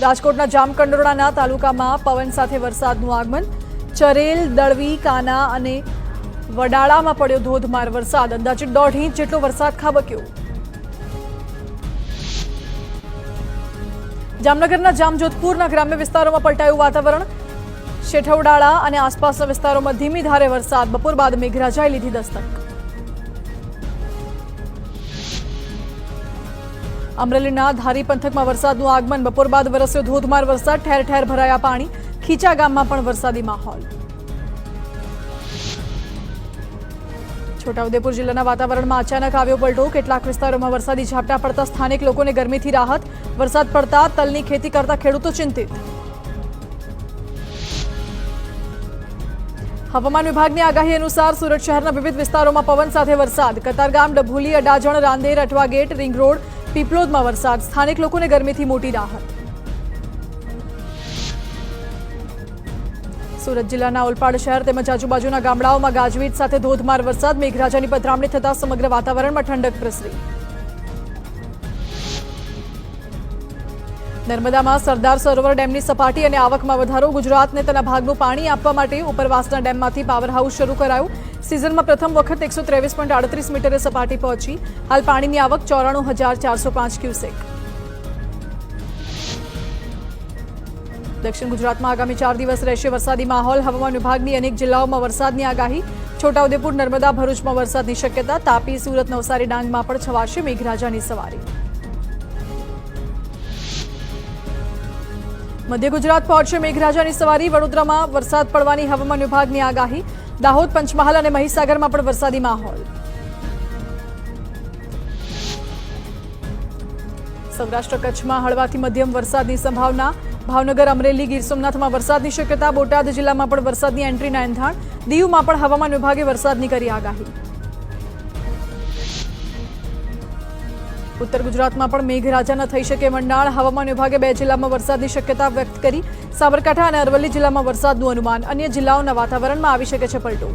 રાજકોટના જામકંડોરણાના તાલુકામાં પવન સાથે વરસાદનું આગમન. ચરેલ, દળવી, કાના અને વડાળામાં પડ્યો ધોધમાર વરસાદ. અંદાજે દોઢ ઇંચ જેટલો વરસાદ ખાબક્યો. જામનગરના જામજોધપુરના ગ્રામ્ય વિસ્તારોમાં પલટાયું વાતાવરણ. શેઠવડાળા અને આસપાસના વિસ્તારોમાં ધીમી ધારે વરસાદ. બપોર બાદ મેઘરાજાએ લીધી દસ્તક. અમરેલીના ધારી પંથકમાં વરસાદનું આગમન. બપોર બાદ વરસ્યો ધોધમાર વરસાદ, ઠેર ઠેર ભરાયા પાણી. ખીચા ગામમાં પણ વરસાદી માહોલ. છોટાઉદેપુર જિલ્લાના વાતાવરણમાં અચાનક આવ્યો પલટો. કેટલાક વિસ્તારોમાં વરસાદી ઝાપટા પડતા સ્થાનિક લોકોને ગરમીથી રાહત. વરસાદ પડતા તલની ખેતી કરતા ખેડૂતો ચિંતિત. હવામાન વિભાગની આગાહી અનુસાર સુરત શહેરના વિવિધ વિસ્તારોમાં પવન સાથે વરસાદ. Katargam, Dabholi, Adajan, Rander, Athwa gate, ring road પીપલોદમાં વરસાદ. સ્થાનિક લોકોને ગરમીથી મોટી રાહત. સુરત જિલ્લાના ઓલપાડ શહેર તેમજ આજુબાજુના ગામડાઓમાં ગાજવીજ સાથે ધોધમાર વરસાદ. મેઘરાજાની પધરામણી થતા સમગ્ર વાતાવરણમાં ઠંડક પ્રસરી. નર્મદામાં સરદાર સરોવર ડેમની સપાટી અને આવકમાં વધારો, ગુજરાતને તેના ભાગનું પાણી આપવા માટે ઉપરવાસના ડેમમાંથી પાવર હાઉસ શરૂ કરાયું. સિઝનમાં પ્રથમ વખત એકસો ત્રેવીસ પોઈન્ટ આડત્રીસ મીટરે સપાટી પહોંચી. હાલ પાણીની આવક ચોરાણું હજાર ચારસો પાંચ ક્યુસેક. દક્ષિણ ગુજરાતમાં આગામી ચાર દિવસ રહેશે વરસાદી માહોલ. હવામાન વિભાગની અનેક જિલ્લાઓમાં વરસાદની આગાહી. છોટાઉદેપુર, નર્મદા, ભરૂચમાં વરસાદની શક્યતા. તાપી, સુરત, નવસારી, ડાંગમાં પણ છવાશે મેઘરાજાની સવારી. મધ્ય ગુજરાત પહોંચશે મેઘરાજાની સવારી. વડોદરામાં વરસાદ પડવાની હવામાન વિભાગની આગાહી. દાહોદ, પંચમહાલ અને મહીસાગરમાં પણ વરસાદી માહોલ. સૌરાષ્ટ્ર કચ્છમાં હળવાથી મધ્યમ વરસાદની સંભાવના. ભાવનગર, અમરેલી, ગીર સોમનાથમાં વરસાદની શક્યતા. બોટાદ જિલ્લામાં પણ વરસાદની એન્ટ્રીના એંધાણ. દીવમાં પણ હવામાન વિભાગે વરસાદની કરી આગાહી. ઉત્તર ગુજરાતમાં પણ મેઘરાજાના થઈ શકે મંડાણ હવામાન વિભાગે બે જિલ્લામાં વરસાદની શક્યતા વ્યક્ત કરી. સાબરકાંઠા અને અરવલ્લી જિલ્લામાં વરસાદનું અનુમાન. અન્ય જિલ્લાઓના વાતાવરણમાં આવી શકે છે પલટો.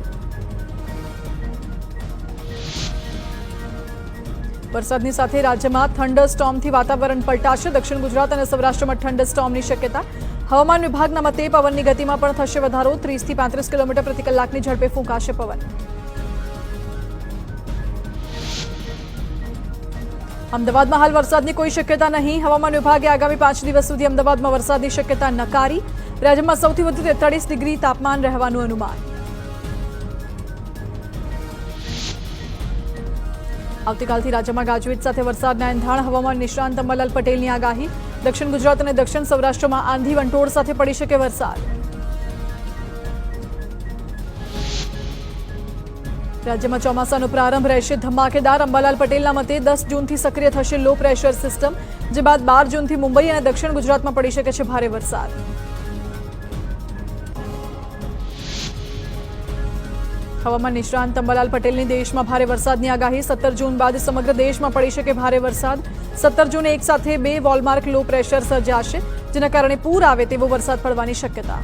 વરસાદની સાથે રાજ્યમાં થંડર સ્ટોર્મથી વાતાવરણ પલટાશે. દક્ષિણ ગુજરાત અને સૌરાષ્ટ્રમાં થંડર સ્ટોર્મની શક્યતા. હવામાન વિભાગના મતે પવનની ગતિમાં પણ થશે વધારો. ત્રીસથી પાંત્રીસ કિલોમીટર પ્રતિ કલાકની ઝડપે ફૂંકાશે પવન. અમદાવાદમાં હાલ વરસાદની કોઈ શક્યતા નહીં. હવામાન વિભાગે આગામી પાંચ દિવસ સુધી અમદાવાદમાં વરસાદની શક્યતા નકારી. રાજ્યમાં સૌથી વધુ તેતાળીસ ડિગ્રી તાપમાન રહેવાનું અનુમાન. આવતીકાલથી રાજ્યમાં ગાજવીજ સાથે વરસાદના એંધાણ, હવામાન નિષ્ણાંત અંબાલાલ પટેલની આગાહી. દક્ષિણ ગુજરાત અને દક્ષિણ સૌરાષ્ટ્રમાં આંધી વંટોળ સાથે પડી શકે વરસાદ. રાજ્યમાં ચોમાસાનો પ્રારંભ રહેશે. ધમાકેદાર અંબાલાલ પટેલના મતે દસ જૂનથી સક્રિય થશે લો પ્રેશર સિસ્ટમ જે બાદ બાર જૂનથી મુંબઈ અને દક્ષિણ ગુજરાતમાં પડી શકે છે ભારે વરસાદ. હવામાન નિષ્ણાંત અંબાલાલ પટેલની દેશમાં ભારે વરસાદની આગાહી. સત્તર જૂન બાદ સમગ્ર દેશમાં પડી શકે ભારે વરસાદ. સત્તર જૂને એક સાથે બે વોલમાર્ક લો પ્રેશર સર્જાશે, જેના કારણે પૂર આવે તેવો વરસાદ પડવાની શક્યતા.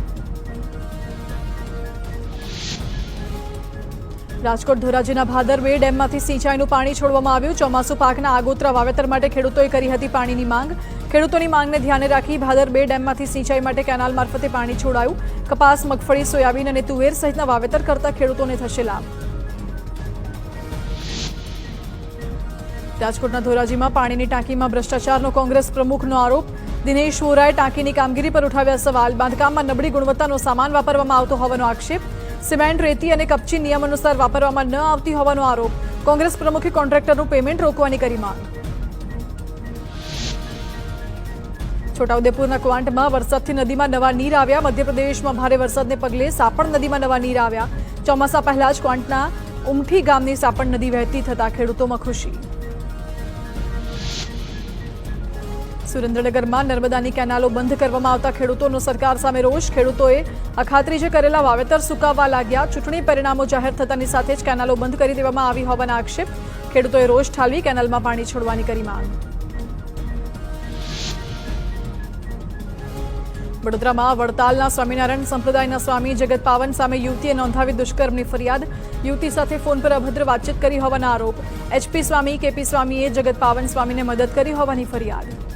રાજકોટ ધોરાજીના ભાદરવે ડેમમાંથી સિંચાઈનું પાણી છોડવામાં આવ્યું. ચોમાસુ પાકના આગોતરા વાવેતર માટે ખેડૂતોએ કરી હતી પાણીની માંગ. ખેડૂતોની માંગને ધ્યાને રાખી ભાદર બે ડેમમાંથી સિંચાઈ માટે કેનાલ મારફતે પાણી છોડાયું. કપાસ, મગફળી, સોયાબીન અને તુવેર સહિતના વાવેતર કરતા ખેડૂતોને થશે લાભ. રાજકોટના ધોરાજીમાં પાણીની ટાંકીમાં ભ્રષ્ટાચારનો કોંગ્રેસ પ્રમુખનો આરોપ. દિનેશ વોરાએ ટાંકીની કામગીરી પર ઉઠાવ્યા સવાલ. બાંધકામમાં નબળી ગુણવત્તાનો સામાન વાપરવામાં આવતો હોવાનો આક્ષેપ. સિમેન્ટ, રેતી અને કપચી નિયમ અનુસાર વાપરવામાં ન આવતી હોવાનો આરોપ. કોંગ્રેસ પ્રમુખે કોન્ટ્રાક્ટરનું પેમેન્ટ રોકવાની કરી માંગ. છોટાઉદેપુરના ક્વાંટમાં વરસાદથી નદીમાં નવા નીર આવ્યા. મધ્યપ્રદેશમાં ભારે વરસાદને પગલે સાપણ નદીમાં નવા નીર આવ્યા. ચોમાસા પહેલા જ ક્વાંટના ઉમઠી ગામની સાપણ નદી વહેતી થતા ખેડૂતોમાં ખુશી. સુરેન્દ્રનગરમાં નર્મદાની કેનાલો બંધ કરવામાં આવતા ખેડૂતોનો સરકાર સામે રોષ. ખેડૂતોએ અખાત્રીજે કરેલા વાવેતર સુકાવવા લાગ્યા. ચૂંટણી પરિણામો જાહેર થતાની સાથે જ કેનાલો બંધ કરી દેવામાં આવી હોવાના આક્ષેપ. ખેડૂતોએ રોષ ઠાલવી કેનાલમાં પાણી છોડવાની કરી માંગ. વડોદરામાં વડતાલના સ્વામિનારાયણ સંપ્રદાયના સ્વામી જગત પાવન સામે યુવતીએ નોંધાવી દુષ્કર્મની ફરિયાદ. યુવતી સાથે ફોન પર અભદ્ર વાતચીત કરી હોવાના આરોપ. એચપી સ્વામી, કેપી સ્વામીએ જગત પાવન સ્વામીને મદદ કરી હોવાની ફરિયાદ.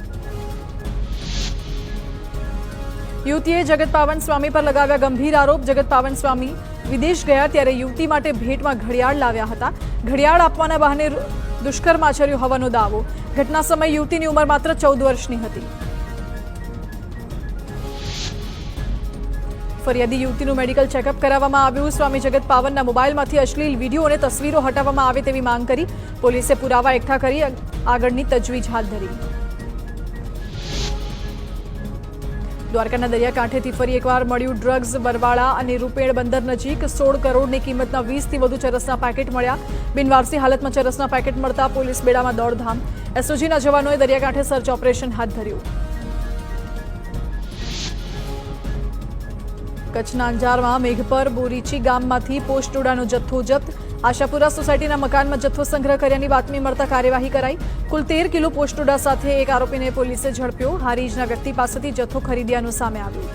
યુવતીએ જગત પાવન સ્વામી પર લગાવ્યા ગંભીર આરોપ. જગત પાવન સ્વામી વિદેશ ગયા ત્યારે યુવતી માટે ભેટમાં ઘડિયાળ લાવ્યા હતા. ઘડિયાળ આપવાના બહાને દુષ્કર્મ આચર્યું હોવાનો દાવો. ઘટના સમયે યુવતીની ઉંમર માત્ર ચૌદ વર્ષની હતી. ફરિયાદી યુવતીનું મેડિકલ ચેકઅપ કરાવવામાં આવ્યું. સ્વામી જગત પાવનના મોબાઈલમાંથી અશ્લીલ વીડિયો અને તસવીરો હટાવવામાં આવે તેવી માંગ કરી. પોલીસે પુરાવા એકઠા કરી આગળની તજવીજ હાથ ધરી. દ્વારકાના દરિયાકાંઠેથી ફરી એકવાર મળ્યું ડ્રગ્સ બરવાળા અને રૂપેણ બંદર નજીક સોળ કરોડની કિંમતના વીસથી વધુ ચરસના પેકેટ મળ્યા. બિનવારસી હાલતમાં ચરસના પેકેટ મળતા પોલીસ બેડામાં દોડધામ. એસઓજીના જવાનોએ દરિયાકાંઠે સર્ચ ઓપરેશન હાથ ધર્યું. કચ્છના અંજારમાં મેઘપર બોરીચી ગામમાંથી પોસ્ટ ડોડાનો જથ્થો જપ્ત. આશાપુરા સોસાયટીના મકાનમાં જથ્થો સંગ્રહ કર્યાની બાતમી મળતા કાર્યવાહી કરાઈ. કુલ તેર કિલો પોસ્ટ ડોડા સાથે એક આરોપીને પોલીસે ઝડપ્યો. હારીજના વ્યક્તિ પાસેથી જથ્થો ખરીદ્યાનું સામે આવ્યું.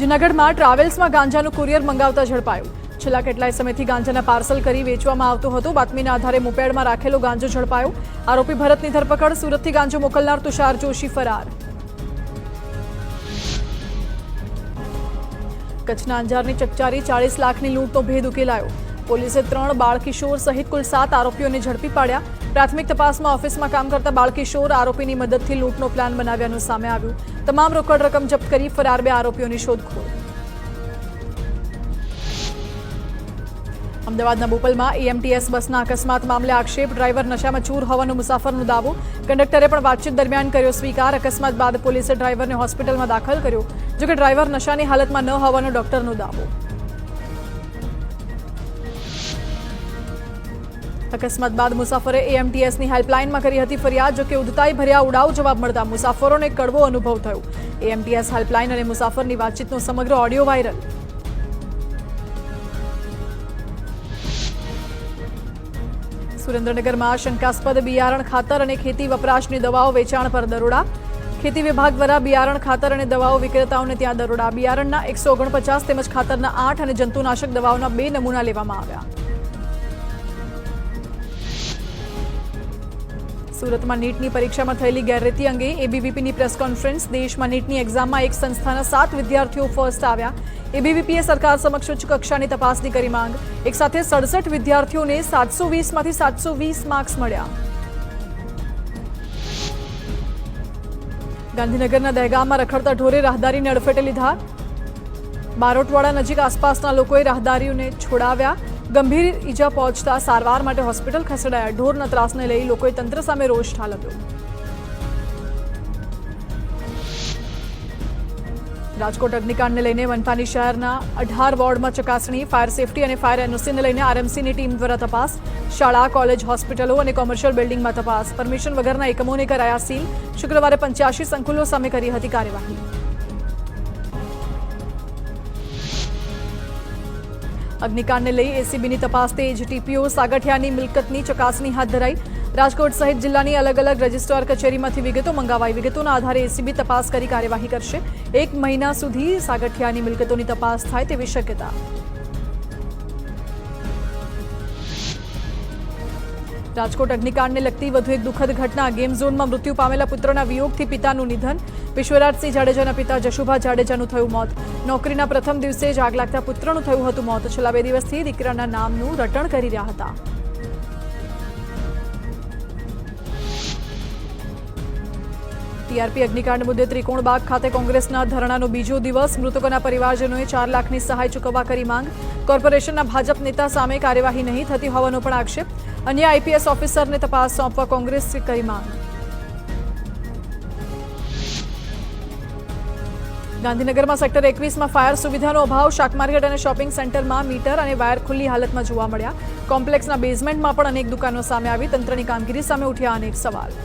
જૂનાગઢમાં ટ્રાવેલ્સમાં ગાંજાનું કુરિયર મંગાવતા ઝડપાયું. છેલ્લા કેટલાય સમયથી ગાંજાના પાર્સલ કરી વેચવામાં આવતો હતો. બાતમીના આધારે મોપેડમાં રાખેલો ગાંજો ઝડપાયો. આરોપી ભરતની ધરપકડ. સુરતથી ગાંજો મોકલનાર તુષાર જોશી ફરાર. કચ્છના અંજારની ચકચારી ચાળીસ લાખની લૂંટનો ભેદ ઉકેલાયો. પોલીસે ત્રણ બાળકિશોર સહિત કુલ સાત આરોપીઓને ઝડપી પાડ્યા. પ્રાથમિક તપાસમાં ઓફિસમાં કામ કરતા બાળકિશોર આરોપીની મદદથી લૂંટનો પ્લાન બનાવ્યાનું સામે આવ્યું. તમામ રોકડ રકમ જપ્ત કરી ફરાર બે આરોપીઓની શોધખોળ. અમદાવાદના બોપલમાં એએમટીએસ બસના અકસ્માત મામલે આક્ષેપ. ડ્રાઈવર નશામાં ચૂર હોવાનો મુસાફરનો દાવો. કંડક્ટરે પણ વાતચીત દરમિયાન કર્યો સ્વીકાર. અકસ્માત બાદ પોલીસે ડ્રાઈવરને હોસ્પિટલમાં દાખલ કર્યો. જોકે ડ્રાઈવર નશાની હાલતમાં ન હોવાનો ડોક્ટરનો દાવો. અકસ્માત બાદ મુસાફરે એએમટીએસની હેલ્પલાઇનમાં કરી હતી ફરિયાદ. જોકે ઉદતાઈ ભર્યા ઉડાવ જવાબ મળતા મુસાફરોને કડવો અનુભવ થયો. એએમટીએસ હેલ્પલાઇન અને મુસાફરની વાતચીતનો સમગ્ર ઓડિયો વાયરલ. સુરેન્દ્રનગરમાં શંકાસ્પદ બિયારણ ખાતર અને ખેતી વપરાશની દવાઓ વેચાણ પર દરોડા. ખેતી વિભાગ દ્વારા બિયારણ ખાતર અને દવાઓ વિક્રેતાઓને ત્યાં દરોડા. બિયારણના એકસો ઓગણપચાસ તેમજ ખાતરના આઠ અને જંતુનાશક દવાઓના બે નમૂના લેવામાં આવ્યા. સુરતમાં નીટની પરીક્ષામાં થયેલી ગેરરીતિ અંગે એબીવીપીની પ્રેસ કોન્ફરન્સ. દેશમાં નીટની એક્ઝામમાં એક સંસ્થાના સાત વિદ્યાર્થીઓ ફર્સ્ટ આવ્યા. એબીવીપીએ સરકાર સમક્ષ ઉચ્ચ કક્ષાની તપાસની કરી માંગ. એક સાથે સડસઠ વિદ્યાર્થીઓને સાતસો વીસમાંથી સાતસો વીસ માર્ક્સ મળ્યા. ગાંધીનગરના દહેગામમાં રખડતા ઢોરે રાહદારીને અડફેટે લીધા. બારોટવાડા નજીક આસપાસના લોકોએ રાહદારીઓને છોડાવ્યા. ગંભીર ઈજા પહોંચતા સારવાર માટે હોસ્પિટલ ખસેડાયા. ઢોરના ત્રાસને લઈ લોકોએ તંત્ર સામે રોષ ઠાલવ્યો. રાજકોટ અગ્નિકાંડને લઈને મનપાની શહેરના અઢાર વોર્ડમાં ચકાસણી, ફાયર સેફટી અને ફાયર એનઓસીને લઈને આરએમસીની ટીમ દ્વારા તપાસ, શાળા, કોલેજ, હોસ્પિટલો અને કોમર્શિયલ બિલ્ડિંગમાં તપાસ. પરમિશન વગરના એકમોને કરાયા સીલ. શુક્રવારે પંચ્યાસી સંકુલો સામે કરી હતી કાર્યવાહી. અગ્નિકાંડને લઈ એસીબીની તપાસ તેજ. ટીપીઓ સાગઠિયાની મિલકતની ચકાસણી હાથ ધરાઈ. રાજકોટ સહિત જિલ્લાની અલગ અલગ રજિસ્ટ્રાર કચેરીમાંથી વિગતો મંગાવાઈ. વિગતોના આધારે એસીબી તપાસ કરી કાર્યવાહી કરશે. એક મહિના સુધી સાગઠિયાની મિલકતોની તપાસ થાય તેવી શક્યતા. રાજકોટ અગ્નિકાંડને લગતી વધુ એક દુઃખદ ઘટના. ગેમ ઝોનમાં મૃત્યુ પામેલા પુત્રના વિયોગથી પિતાનું નિધન. વિશ્વરાજસિંહ જાડેજાના પિતા જશુભા જાડેજાનું થયું મોત. નોકરીના પ્રથમ દિવસે જ આગ લાગતા પુત્રનું થયું હતું મોત. છેલ્લા બે દિવસથી દીકરાના નામનું રટણ કરી રહ્યા હતા. ટીઆરપી અગ્નિકાંડ મુદ્દે ત્રિકોણબાગ ખાતે કોંગ્રેસના ધરણાનો બીજો દિવસ. મૃતકોના પરિવારજનોએ ચાર લાખની સહાય ચૂકવવા કરી માંગ. કોર્પોરેશનના ભાજપ નેતા સામે કાર્યવાહી નહીં થતી હોવાનો પણ આક્ષેપ. અન્ય આઈપીએસ ઓફિસરને તપાસ સોંપવા કોંગ્રેસ કરી માંગ. ગાંધીનગરમાં સેક્ટર એકવીસમાં ફાયર સુવિધાનો અભાવ. શાક માર્કેટ અને શોપિંગ સેન્ટરમાં મીટર અને વાયર ખુલ્લી હાલતમાં જોવા મળ્યા. કોમ્પ્લેક્સના બેઝમેન્ટમાં પણ અનેક દુકાનો સામે આવી. તંત્રની કામગીરી સામે ઉઠ્યા અનેક સવાલ.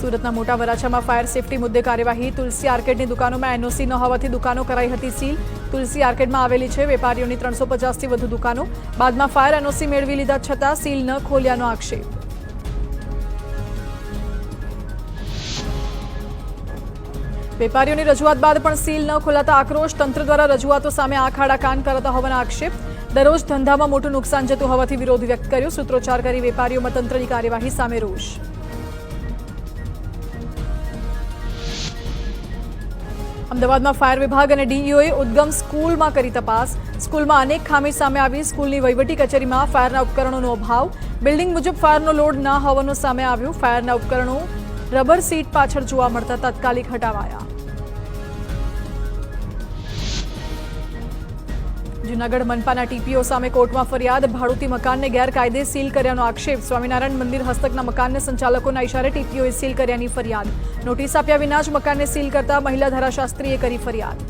સુરતના મોટા વરાછામાં ફાયર સેફટી મુદ્દે કાર્યવાહી. તુલસી આર્કેડની દુકાનોમાં એનઓસી ન હોવાથી દુકાનો કરાઈ હતી સીલ. તુલસી આર્કેડમાં આવેલી છે વેપારીઓની ત્રણસો પચાસથી વધુ દુકાનો. બાદમાં ફાયર એનઓસી મેળવી લીધા છતાં સીલ ન ખોલ્યાનો આક્ષેપ. વેપારીઓની રજૂઆત બાદ પણ સીલ ન ખોલાતા આક્રોશ. તંત્ર દ્વારા રજૂઆતો સામે આંખ આડા કાન કરાતા હોવાના આક્ષેપ. દરરોજ ધંધામાં મોટું નુકસાન જતું હોવાથી વિરોધ વ્યક્ત કર્યો. સૂત્રોચ્ચાર કરી વેપારીઓમાં તંત્રની કાર્યવાહી સામે રોષ. અમદાવાદમાં ફાયર વિભાગ અને ડીઈઓએ ઉદ્ગમ સ્કૂલમાં કરી તપાસ. સ્કૂલમાં અનેક ખામી સામે આવી. સ્કૂલની વહીવટી કચેરીમાં ફાયરના ઉપકરણોનો અભાવ. બિલ્ડિંગ મુજબ ફાયરનો લોડ ના હોવાનું સામે આવ્યું. ફાયરના ઉપકરણો રબર સીટ પાછળ જોવા મળતા તાત્કાલિક હટાવાયા. જૂનાગઢ મનપાના ટીપીઓ સામે કોર્ટમાં ફરિયાદ. ભાડુતી મકાનને ગેરકાયદે સીલ કર્યાનો આક્ષેપ. સ્વામિનારાયણ મંદિર હસ્તકના મકાનને સંચાલકોના ઇશારે ટીપીઓએ સીલ કર્યાની ફરિયાદ. નોટિસ આપ્યા વિના જ મકાનને સીલ કરતા મહિલા ધારાશાસ્ત્રીએ કરી ફરિયાદ.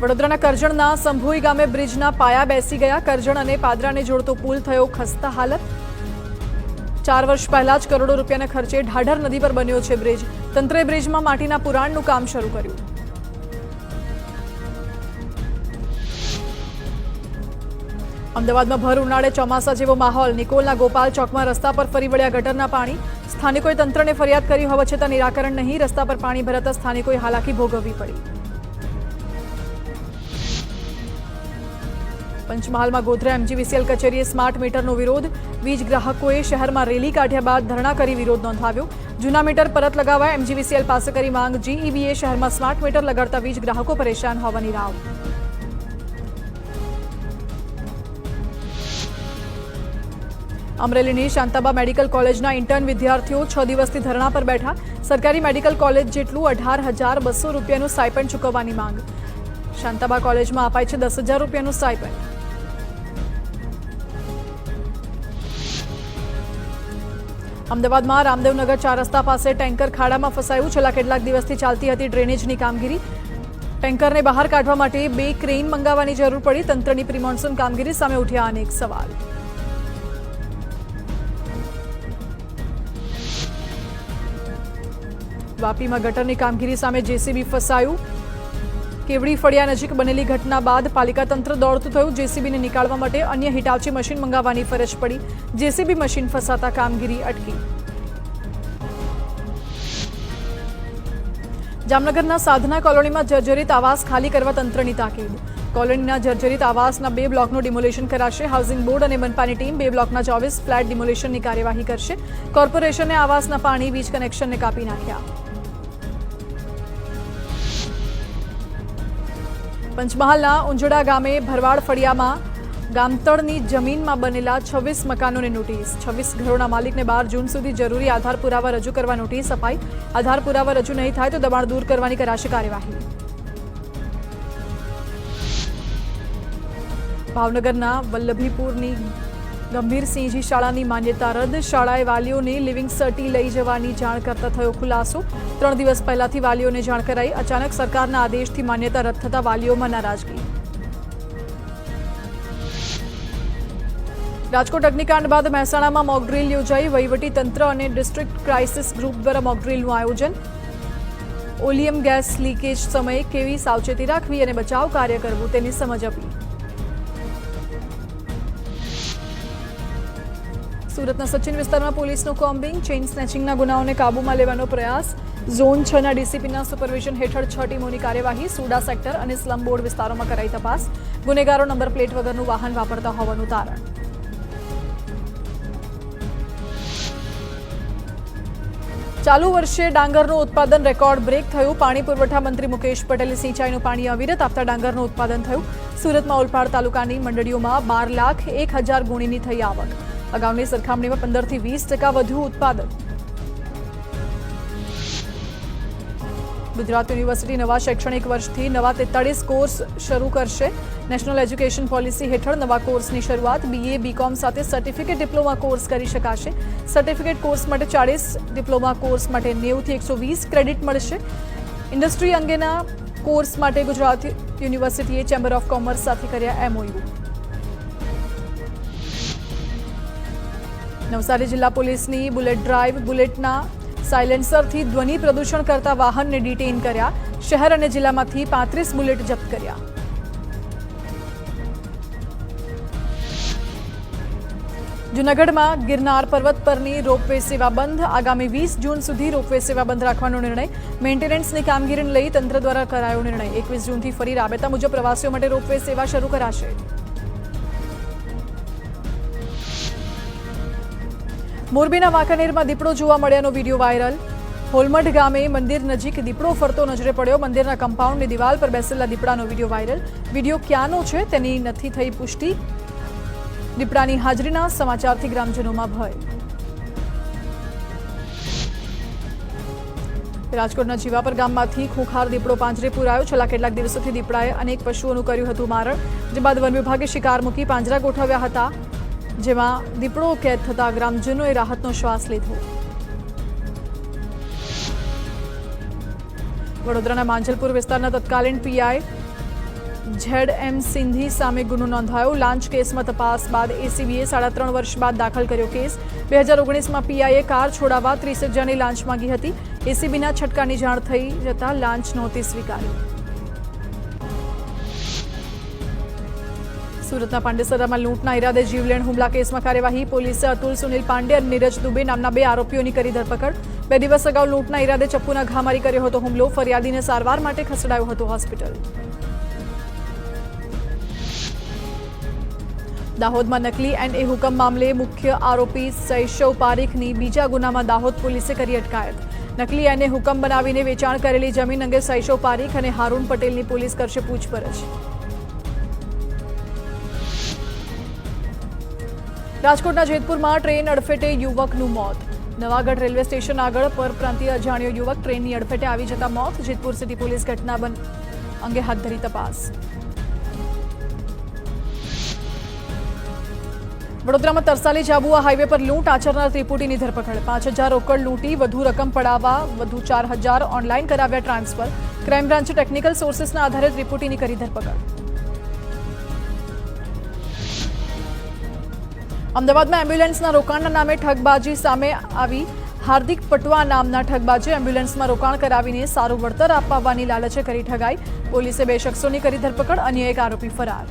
વડોદરાના કરજણના સંભોઈ ગામે બ્રિજના પાયા બેસી ગયા. કરજણ અને પાદરાને જોડતો પુલ થયો ખસ્તા હાલત. ચાર વર્ષ પહેલા જ કરોડો રૂપિયાના ખર્ચે ઢાઢર નદી પર બન્યો છે બ્રિજ. તંત્રે બ્રિજમાં માટીના પુરાણનું કામ શરૂ કર્યું. અમદાવાદમાં ભર ઉનાળે ચોમાસા જેવો માહોલ. નિકોલના ગોપાલ ચોકમાં રસ્તા પર ફરી વળ્યા ગટરના પાણી. સ્થાનિકોએ તંત્રને ફરિયાદ કરી, હોવા છતાં નિરાકરણ નહીં. રસ્તા પર પાણી ભરાતા સ્થાનિકોએ હાલાકી ભોગવવી પડી. પંચમહાલમાં ગોધરા એમજીવીસીએલ કચેરીએ સ્માર્ટ મીટરનો વિરોધ. વીજ ગ્રાહકોએ શહેરમાં રેલી કાઢ્યા બાદ ધરણા કરી વિરોધ નોંધાવ્યો. જૂના મીટર પરત લગાવવા એમજીવીસીએલ પાસે કરી માંગ. જીઈબીએ શહેરમાં સ્માર્ટ મીટર લગાડતા વીજ ગ્રાહકો પરેશાન હોવાની રાવ. અમરેલીની શાંતાબા મેડિકલ કોલેજના ઇન્ટર્ન વિદ્યાર્થીઓ છ દિવસથી ધરણા પર બેઠા. સરકારી મેડિકલ કોલેજ જેટલું અઢાર હજાર બસો રૂપિયાનું સ્ટાઇપન્ડ ચૂકવવાની માંગ. શાંતાબા કોલેજમાં અપાય છે દસ હજાર રૂપિયાનું સ્ટાઇપન્ડ. અમદાવાદમાં રામદેવનગર ચાર રસ્તા પાસે ટેન્કર ખાડામાં ફસાયું. છેલ્લા કેટલાક દિવસથી ચાલતી હતી ડ્રેનેજની કામગીરી. ટેન્કરને બહાર કાઢવા માટે બે ક્રેન મંગાવવાની જરૂર પડી. તંત્રની પ્રિમોન્સૂન કામગીરી સામે ઉઠ્યા અનેક સવાલ. વાપીમાં ગટરની કામગીરી સામે જેસીબી ફસાયું. કેવડી ફળિયા નજીક બનેલી ઘટના બાદ પાલિકા તંત્ર દોડતું થયું. જેસીબીને નીકાળવા માટે અન્ય હિટાચી મશીન મંગાવવાની ફરજ પડી. જેસીબી મશીન ફસાતા કામગીરી અટકી. જામનગરના સાધના કોલોનીમાં જર્જરિત આવાસ ખાલી કરવા તંત્રની તાકીદ. કોલોનીના જર્જરિત આવાસના બે બ્લોકનું ડિમોલેશન કરાશે. હાઉસિંગ બોર્ડ અને મનપાની ટીમ બે બ્લોકના ચોવીસ ફ્લેટ ડિમોલેશનની કાર્યવાહી કરશે. કોર્પોરેશને આવાસના પાણી, વીજ કનેક્શનને કાપી નાખ્યા. પંચમહાલના ઉંજડા ગામે ભરવાડ ફળિયામાં ગામતળની જમીનમાં બનેલા છવ્વીસ મકાનોને નોટિસ. છવ્વીસ ઘરોના માલિકને બાર જૂન સુધી જરૂરી આધાર પુરાવા રજૂ કરવા નોટિસ અપાઈ. આધાર પુરાવા રજૂ નહીં થાય તો દબાણ દૂર કરવાની કરાશે કાર્યવાહી. ભાવનગરના વલ્લભીપુરની ગંભીરસિંહજી શાળાની માન્યતા રદ. શાળાએ વાલીઓને લિવિંગ સર્ટી લઈ જવાની જાણ કરતા થયો ખુલાસો. ત્રણ દિવસ પહેલાથી વાલીઓને જાણ કરાઈ. અચાનક સરકારના આદેશથી માન્યતા રદ થતા વાલીઓમાં નારાજગી. રાજકોટ અગ્નિકાંડ બાદ મહેસાણામાં મોકડ્રીલ યોજાઈ. વહીવટી તંત્ર અને ડિસ્ટ્રિક્ટ ક્રાઇસિસ ગ્રુપ દ્વારા મોકડ્રીલનું આયોજન. ઓલિયમ ગેસ લીકેજ સમયે કેવી સાવચેતી રાખવી અને બચાવ કાર્ય કરવું તેની સમજ આપી. સુરતના સચિન વિસ્તારમાં પોલીસનું કોમ્બિંગ, ચેઇન સ્નેચિંગના ગુનાઓને કાબૂમાં લેવાનો પ્રયાસ. ઝોન છ ના ડીસીપીના સુપરવિઝન હેઠળ છ ટીમોની કાર્યવાહી, સુડા સેક્ટર અને સ્લમ બોર્ડ વિસ્તારોમાં કરાઈ તપાસ. ગુનેગારો નંબર પ્લેટ વગરનું વાહન વાપરતા હોવાનું તારણ. ચાલુ વર્ષે ડાંગરનું ઉત્પાદન રેકોર્ડ બ્રેક થયું. પાણી પુરવઠા મંત્રી મુકેશ પટેલે સિંચાઈનું પાણી અવિરત આપતા ડાંગરનું ઉત્પાદન થયું. સુરતમાં ઓલપાડ તાલુકાની મંડળીઓમાં બાર લાખ એક હજાર ગુણીની થઈ આવક. અગાઉની સરખામણીમાં પંદરથી વીસ ટકા વધુ ઉત્પાદન. ગુજરાત યુનિવર્સિટી નવા શૈક્ષણિક વર્ષથી નવા તેતાળીસ કોર્સ શરૂ કરશે. નેશનલ એજ્યુકેશન પોલિસી હેઠળ નવા કોર્સની શરૂઆત બીએ બીકોમ સાથે સર્ટિફિકેટ ડિપ્લોમા કોર્સ કરી શકાશે. સર્ટિફિકેટ કોર્સ માટે ચાળીસ ડિપ્લોમા કોર્સ માટે નેવુંથી એકસો વીસ ક્રેડિટ મળશે. ઇન્ડસ્ટ્રી અંગેના કોર્સ માટે ગુજરાત યુનિવર્સિટીએ ચેમ્બર ઓફ કોમર્સ સાથે કર્યા એમઓયુ નવસારી જિલ્લા પોલીસની બુલેટ ડ્રાઈવ બુલેટના સાયલેન્સરથી ધ્વનિ પ્રદૂષણ કરતા વાહનને ડિટેઇન કર્યા. શહેર અને જિલ્લામાંથી પાંત્રીસ બુલેટ જપ્ત કર્યા. જૂનાગઢમાં ગિરનાર પર્વત પરની રોપવે સેવા બંધ. આગામી વીસ જૂન સુધી રોપવે સેવા બંધ રાખવાનો નિર્ણય. મેન્ટેનન્સની કામગીરીને લઈ તંત્ર દ્વારા કરાયો નિર્ણય. એકવીસ જૂનથી ફરી રાબેતા મુજબ પ્રવાસીઓ માટે રોપવે સેવા શરૂ કરાશે. મોરબીના વાંકાનેરમાં દીપડો જોવા મળ્યાનો વીડિયો વાયરલ. હોલમઢ ગામે મંદિર નજીક દીપડો ફરતો નજરે પડ્યો. મંદિરના કમ્પાઉન્ડની દિવાલ પર બેસેલા દીપડાનો વીડિયો વાયરલ. વીડિયો ક્યાંનો છે તેની નથી થઈ પુષ્ટિ. દીપડાની હાજરીના સમાચારથી ગ્રામજનોમાં ભય. રાજકોટના જીવાપર ગામમાંથી ખૂંખાર દીપડો પાંજરે પુરાયો. છેલ્લા કેટલાક દિવસોથી દીપડાએ અનેક પશુઓનું કર્યું હતું મારણ, જે બાદ વન વિભાગે શિકાર મૂકી પાંજરા ગોઠવ્યા હતા. જેમાં દીપડો કેદ થતા ગ્રામજનોએ રાહતનો શ્વાસ લીધો. વડોદરાના માંજલપુર વિસ્તારના તત્કાલીન પીઆઈ ઝેડ એમ સિંધી સામે ગુનો નોંધાયો. લાંચ કેસમાં તપાસ બાદ એસીબીએ સાડા ત્રણ વર્ષ બાદ દાખલ કર્યો કેસ. બે હજાર ઓગણીસમાં પીઆઈએ કાર છોડાવવા ત્રીસ હજારની લાંચ માંગી હતી. એસીબીના છટકાની જાણ થઈ જતાં લાંચ નહોતી સ્વીકારી. સુરતના પાંડેસરામાં લૂંટના ઇરાદે જીવલેણ હુમલા કેસમાં કાર્યવાહી. પોલીસે અતુલ સુનિલ પાંડે અને નીરજ દુબે નામના બે આરોપીઓની કરી ધરપકડ. બે દિવસ અગાઉ લૂંટના ઇરાદે ચપ્પુના ઘા કર્યો હતો હુમલો. ફરિયાદીને સારવાર માટે ખસેડાયો હતો હોસ્પિટલ. દાહોદમાં નકલી એન્ડ એ હુકમ મામલે મુખ્ય આરોપી સૈશવ પારીખની બીજા ગુનામાં દાહોદ પોલીસે કરી અટકાયત. નકલી એને હુકમ બનાવીને વેચાણ કરેલી જમીન અંગે સૈશવ પારીખ અને હારૂન પટેલની પોલીસ કરશે પૂછપરછ. રાજકોટના જેતપુરમાં ટ્રેન અડફેટે યુવકનું મોત. નવાગઢ રેલવે સ્ટેશન આગળ પરપ્રાંતીય અજાણ્યો યુવક ટ્રેનની અડફેટે આવી જતા મોત. જેતપુર સિટી પોલીસ ઘટના બન અંગે હાથ ધરી તપાસ. વડોદરામાં તરસાલી જાબુઆ હાઈવે પર લૂંટ આચરનાર ત્રિપુટીની ધરપકડ. પાંચ હજાર રોકડ લૂંટી, વધુ રકમ પડાવવા, વધુ ચાર હજાર ઓનલાઈન કરાવ્યા ટ્રાન્સફર. ક્રાઇમ બ્રાન્ચે ટેકનિકલ સોર્સિસના આધારે ત્રિપુટીની કરી ધરપકડ. અમદાવાદમાં એમ્બ્યુલન્સના રોકાણના નામે ઠગબાજી સામે આવી હાર્દિક પટવા નામના ઠગબાજે એમ્બ્યુલન્સમાં રોકાણ કરાવીને સારું વળતર અપાવવાની લાલચે કરી ઠગાઈ. પોલીસે બે શખ્સોની કરી ધરપકડ, અન્ય એક આરોપી ફરાર.